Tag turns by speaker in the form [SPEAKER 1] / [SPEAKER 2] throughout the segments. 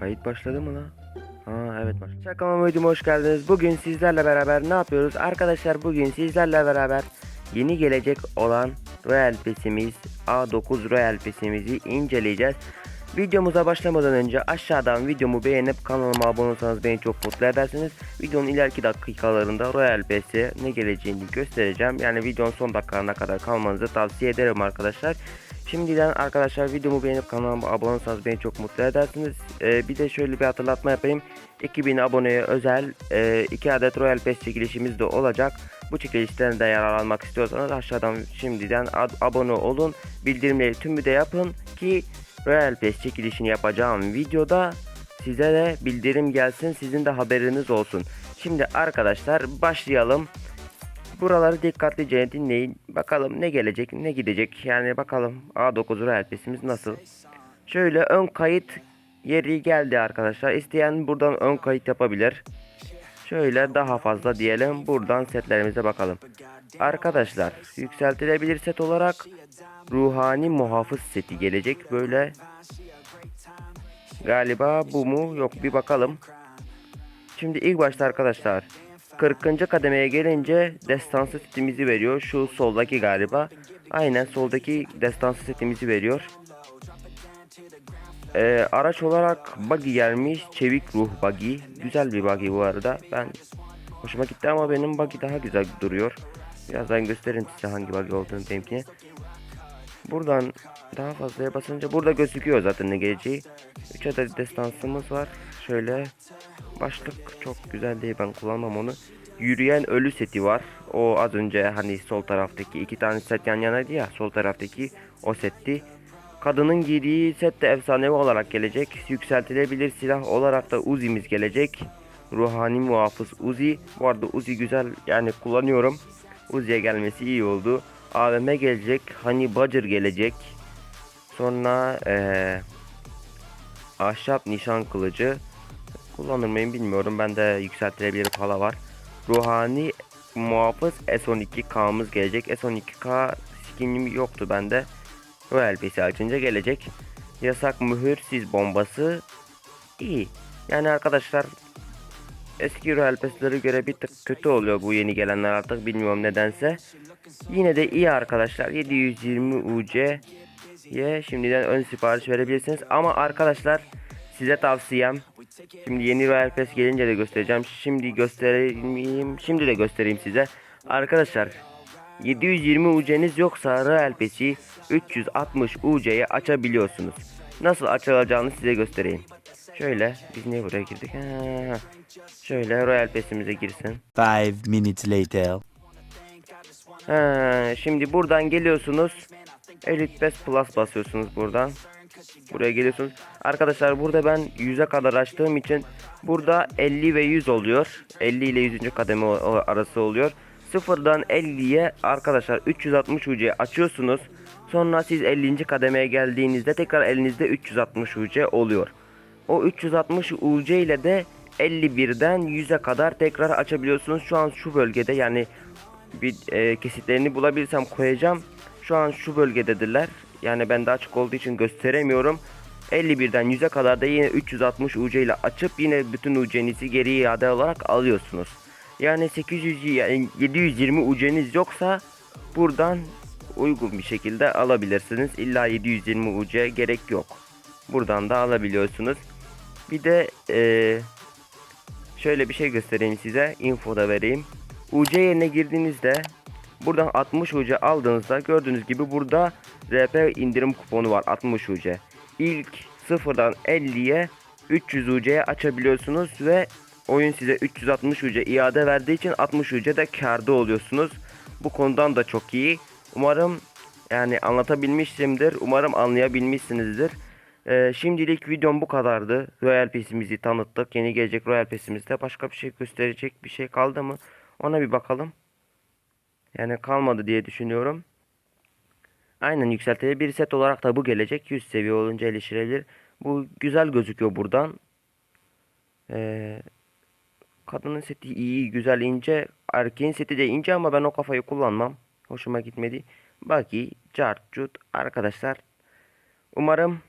[SPEAKER 1] Kayıt başladı mı lan? Ha evet başladı. Şakama videoma hoş geldiniz. Bugün sizlerle beraber ne yapıyoruz? Arkadaşlar bugün sizlerle beraber yeni gelecek olan Royal Pass'imiz A9 Royal Pass'imizi inceleyeceğiz. Videomuza başlamadan önce aşağıdan videomu beğenip kanalıma abone olursanız beni çok mutlu edersiniz. Videonun ileriki dakikalarında Royal Pass'e ne geleceğini göstereceğim. Yani videonun son dakikalarına kadar kalmanızı tavsiye ederim arkadaşlar. Şimdiden arkadaşlar videomu beğenip kanalıma abone olursanız beni çok mutlu edersiniz. Ee, bir de şöyle bir hatırlatma yapayım. 2000 aboneye özel 2 adet Royal Pass çekilişimiz de olacak. Bu çekilişten de yararlanmak istiyorsanız aşağıdan şimdiden abone olun. Bildirimleri tümü de yapın ki Royal Pass çekilişini yapacağım videoda size de bildirim gelsin. Sizin de haberiniz olsun. Şimdi arkadaşlar başlayalım. Buraları dikkatlice dinleyin. Bakalım ne gelecek ne gidecek. Yani bakalım A9 Royal Pass'imiz nasıl. Şöyle ön kayıt yeri geldi arkadaşlar. İsteyen buradan ön kayıt yapabilir. Şöyle daha fazla diyelim. Buradan setlerimize bakalım. Arkadaşlar yükseltilebilir set olarak ruhani muhafız seti gelecek. Böyle galiba bu mu? Yok bir bakalım. Şimdi ilk başta arkadaşlar 40. kademeye gelince destansı setimizi veriyor. Şu soldaki galiba. Aynen soldaki destansı setimizi veriyor. Ee, araç olarak buggy gelmiş. Çevik ruh buggy. Güzel bir buggy bu arada. Ben hoşuma gitti ama benim buggy daha güzel duruyor. Birazdan göstereyim size hangi buggy olduğunu benimkine. Buradan daha fazlaya basınca burada gözüküyor zaten ne geleceği. 3 adet destansımız var. Şöyle başlık çok güzel değil ben kullanmam onu. Yürüyen ölü seti var. O az önce hani sol taraftaki iki tane set yan yanaydı ya sol taraftaki o setti. Kadının giydiği set de efsanevi olarak gelecek. Yükseltilebilir silah olarak da Uzi'miz gelecek. Ruhani muhafız Uzi. Bu arada Uzi güzel yani kullanıyorum. Uzi'ye gelmesi iyi oldu. AVM gelecek. Hani Badger gelecek. Sonra eee ahşap nişan kılıcı. Kullanır mıyım bilmiyorum. Bende yükseltilebilir pala var. Ruhani muhafız S12K'mız gelecek. S12K skinim yoktu bende. Royal PC açınca gelecek. Yasak mühür siz bombası iyi. Yani arkadaşlar eski Royal Pass'lere göre bir tık kötü oluyor bu yeni gelenler artık bilmiyorum nedense. Yine de iyi arkadaşlar 720 UC ye şimdiden ön sipariş verebilirsiniz ama arkadaşlar size tavsiyem şimdi yeni Royal Pass gelince de göstereceğim şimdi göstereyim şimdi de göstereyim size arkadaşlar 720 UC'niz yoksa Royal Pass'i 360 UC'ye açabiliyorsunuz nasıl açılacağını size göstereyim şöyle biz niye buraya girdik ha, şöyle Royal Pass'imize girsin
[SPEAKER 2] Five minutes later.
[SPEAKER 1] Ha, şimdi buradan geliyorsunuz. Elite Pass Plus basıyorsunuz buradan. Buraya geliyorsunuz. Arkadaşlar burada ben 100'e kadar açtığım için burada 50 ve 100 oluyor. 50 ile 100. kademe arası oluyor. Sıfırdan 50'ye arkadaşlar 360 UC açıyorsunuz. Sonra siz 50. kademeye geldiğinizde tekrar elinizde 360 UC oluyor. O 360 UC ile de 51'den 100'e kadar tekrar açabiliyorsunuz. Şu an şu bölgede yani bir e, kesitlerini bulabilirsem koyacağım. Şu an şu bölgededirler. Yani ben de açık olduğu için gösteremiyorum. 51'den 100'e kadar da yine 360 UC ile açıp yine bütün UC'nizi geri iade olarak alıyorsunuz. Yani 800 yani 720 UC'niz yoksa buradan uygun bir şekilde alabilirsiniz. İlla 720 UC gerek yok. Buradan da alabiliyorsunuz. Bir de eee şöyle bir şey göstereyim size. Info da vereyim. UC yerine girdiğinizde buradan 60 UC aldığınızda gördüğünüz gibi burada RP indirim kuponu var 60 UC. İlk sıfırdan 50'ye 300 UC'ye açabiliyorsunuz ve oyun size 360 UC iade verdiği için 60 UC de karda oluyorsunuz. Bu konudan da çok iyi. Umarım yani anlatabilmişimdir. Umarım anlayabilmişsinizdir. Ee, şimdilik videom bu kadardı. Royal Pass'imizi tanıttık. Yeni gelecek Royal Pass'imizde başka bir şey gösterecek bir şey kaldı mı? Ona bir bakalım. Yani kalmadı diye düşünüyorum. Aynen yükseltilir bir set olarak da bu gelecek. 100 seviye olunca erişilebilir. Bu güzel gözüküyor buradan. Ee, kadının seti iyi, güzel, ince. Erkeğin seti de ince ama ben o kafayı kullanmam. Hoşuma gitmedi. Baki, cart. Arkadaşlar umarım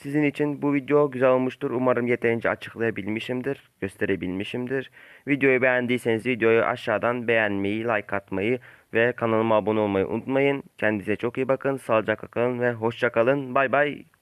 [SPEAKER 1] Sizin için bu video güzel olmuştur. Umarım yeterince açıklayabilmişimdir, gösterebilmişimdir. Videoyu beğendiyseniz videoyu aşağıdan beğenmeyi, like atmayı ve kanalıma abone olmayı unutmayın. Kendinize çok iyi bakın, sağlıcakla kalın ve hoşça kalın. Bay bay.